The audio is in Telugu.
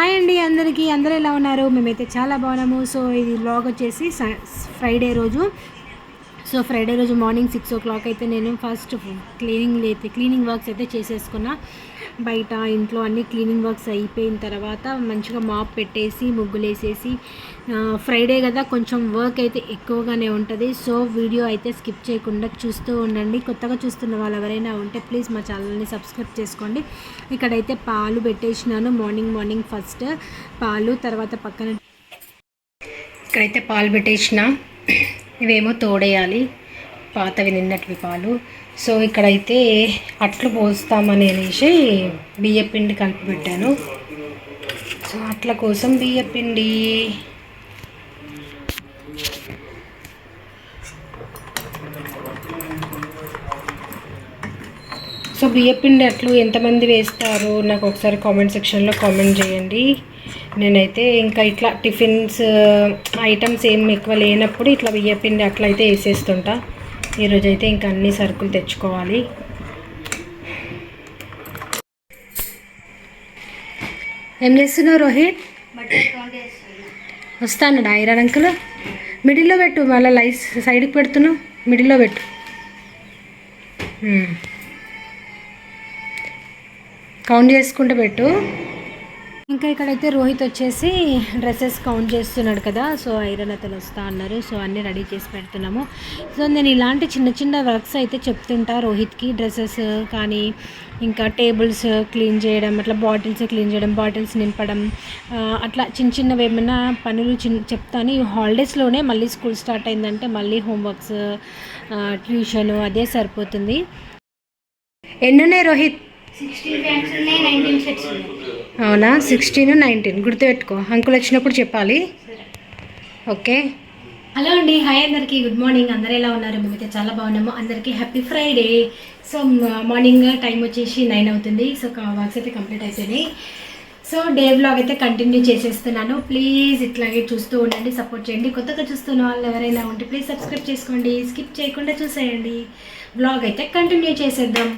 హాయ్ అండి అందరికీ. అందరూ ఎలా ఉన్నారు? మేమైతే చాలా బాగున్నాము. సో ఇది బ్లాగ్ వచ్చేసి ఫ్రైడే రోజు. సో ఫ్రైడే రోజు మార్నింగ్ సిక్స్ ఓ క్లాక్ అయితే నేను ఫస్ట్ క్లీనింగ్ అయితే క్లీనింగ్ వర్క్స్ అయితే చేసేసుకున్నా. బయట ఇంట్లో అన్ని క్లీనింగ్ వర్క్స్ అయిపోయిన తర్వాత మంచిగా మాప్ పెట్టేసి ముగ్గులేసేసి ఫ్రైడే కదా కొంచెం వర్క్ అయితే ఎక్కువగానే ఉంటుంది. సో వీడియో అయితే స్కిప్ చేయకుండా చూస్తూ ఉండండి. కొత్తగా చూస్తున్న వాళ్ళు ఎవరైనా ఉంటే ప్లీజ్ మా ఛానల్ని సబ్స్క్రైబ్ చేసుకోండి. ఇక్కడైతే పాలు పెట్టేసినాను. మార్నింగ్ మార్నింగ్ ఫస్ట్ పాలు తర్వాత పక్కన ఇక్కడైతే పాలు పెట్టేసిన. ఇవేమో తోడేయాలి. పాతవి నిన్నటివి పాలు. సో ఇక్కడైతే అట్లు పోస్తామని అనేసి బియ్య పిండి కలిపి పెట్టాను సో అట్ల కోసం బియ్య పిండి. సో బియ్య పిండి అట్లు ఎంతమంది వేస్తారు? నాకు ఒకసారి కామెంట్ సెక్షన్లో కామెంట్ చేయండి. నేనైతే ఇంకా ఇట్లా టిఫిన్స్ ఐటమ్స్ ఏం ఎక్కువ లేనప్పుడు ఇట్లా బియ్య పిండి అట్లా అయితే వేసేస్తుంటా. ఈరోజు అయితే ఇంకా అన్ని సరుకులు తెచ్చుకోవాలి. ఏం చేస్తున్నావు రోహిత్? వస్తాను ఐరన్ అంకుల్? మిడిల్లో పెట్టు మళ్ళీ లైస్ సైడ్కి పెడుతున్నావు. మిడిల్లో పెట్టు. కౌంట్ చేసుకుంటూ పెట్టు. ఇంకా ఇక్కడైతే రోహిత్ వచ్చేసి డ్రెస్సెస్ కౌంట్ చేస్తున్నాడు కదా సో ఐరన్ అతను వస్తా అన్నారు. సో అన్నీ రెడీ చేసి పెడుతున్నాము. సో నేను ఇలాంటి చిన్న చిన్న వర్క్స్ అయితే చెప్తుంటా రోహిత్కి. డ్రెస్సెస్ కానీ ఇంకా టేబుల్స్ క్లీన్ చేయడం అట్లా బాటిల్స్ క్లీన్ చేయడం బాటిల్స్ నింపడం అట్లా చిన్న చిన్నవి ఏమైనా పనులు చిన్న చెప్తాను. ఈ హాలిడేస్లోనే మళ్ళీ స్కూల్ స్టార్ట్ అయిందంటే మళ్ళీ హోంవర్క్స్ ట్యూషన్ అదే సరిపోతుంది. ఎన్నున్నాయి రోహిత్? సిక్స్టీన్ ఉన్నాయి నైన్టీన్ షర్ట్స్ ఉన్నాయి. అవునా? సిక్స్టీన్ నైన్టీన్ గుర్తుపెట్టుకో. అంకుల్ వచ్చినప్పుడు చెప్పాలి. ఓకే? హలో అండి. హాయ్ అందరికీ. గుడ్ మార్నింగ్ అందరు ఎలా ఉన్నారు? మేమైతే చాలా బాగున్నాము. అందరికీ happy Friday so morning time వచ్చేసి నైన్ అవుతుంది. సో వర్క్స్ అయితే కంప్లీట్ అయిపోయినాయి. సో డే బ్లాగ్ అయితే కంటిన్యూ చేసేస్తున్నాను. ప్లీజ్ ఇట్లాగే చూస్తూ ఉండండి. సపోర్ట్ చేయండి. కొత్తగా చూస్తున్న వాళ్ళు ఎవరైనా ఉంటే ప్లీజ్ సబ్స్క్రైబ్ చేసుకోండి. స్కిప్ చేయకుండా చూసేయండి. బ్లాగ్ అయితే కంటిన్యూ చేసేద్దాం.